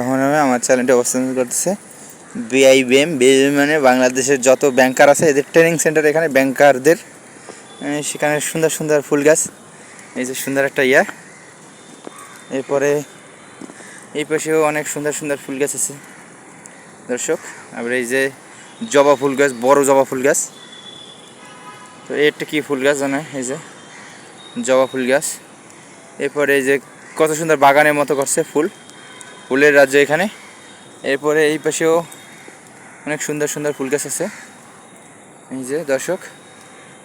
আমি আমার চ্যানেলটি অবস্থান করতেছে। বিআইবিএম বিআইবিএম মানে বাংলাদেশের যত ব্যাংকার আছে, এদের ট্রেনিং সেন্টার এখানে ব্যাংকারদের সেখানে সুন্দর সুন্দর ফুল গাছ। এই যে সুন্দর একটা ইয়া। এরপরে এই পাশেও অনেক সুন্দর সুন্দর ফুল গাছ আছে। দর্শক, আবার এই যে জবা ফুল গাছ, বড় জবা ফুল গাছ। তো এটা কি ফুল গাছ জানে এই যে জবা ফুল গাছ। এরপরে এই যে কত সুন্দর বাগানের মতো করছে ফুল। ফুলের রাজ্য এখানে। এরপরে এই পাশেও অনেক সুন্দর সুন্দর ফুল গাছ আছে। এই যে দর্শক,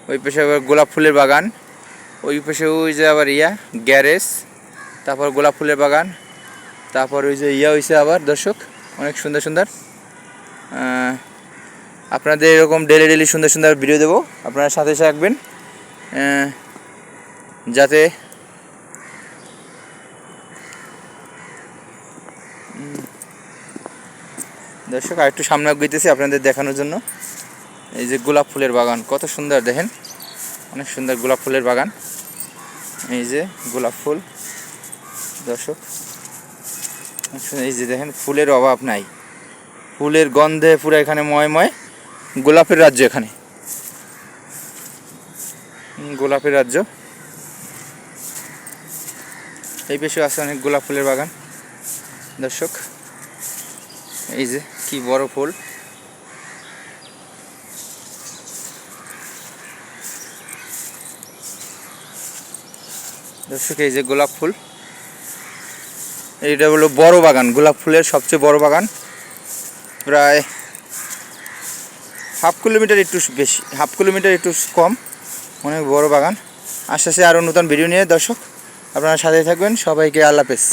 ওই পাশে আবার গোলাপ ফুলের বাগান, ওই পাশে ওই যে আবার ইয়া, গ্যারেজ, তারপর গোলাপ ফুলের বাগান, তারপর ওই যে ইয়া হয়েছে আবার দর্শক, অনেক সুন্দর সুন্দর। আপনাদের এরকম ডেলি ডেলি সুন্দর সুন্দর ভিডিও দেবো, আপনারা সাথে থাকবেন। যাতে দর্শক, আর একটু সামনে গইতেছি আপনাদের দেখানোর জন্য। এই যে গোলাপ ফুলের বাগান, কত সুন্দর, দেখেন। অনেক সুন্দর গোলাপ ফুলের বাগান। এই যে গোলাপ ফুল, দর্শক। এই যে দেখেন, ফুলের অভাব নাই। ফুলের গন্ধে পুরো এখানে ময় ময়, গোলাপের রাজ্য এখানে। গোলাপের রাজ্য। এই পেশে আছে অনেক গোলাপ ফুলের বাগান। দর্শক, এই যে কি বড় ফুল। দর্শক, এই যে গোলাপ ফুল। এইটা হলো বড় বাগান, গোলাপ ফুলের সবচেয়ে বড় বাগান। প্রায় হাফ কিলোমিটার একটু বেশি, হাফ কিলোমিটার একটু কম অনেক বড় বাগান। আস্তে আস্তে আরও নতুন ভিডিও নিয়ে, দর্শক, আপনারা সাথে থাকবেন। সবাইকে আল্লাহ হাফেজ।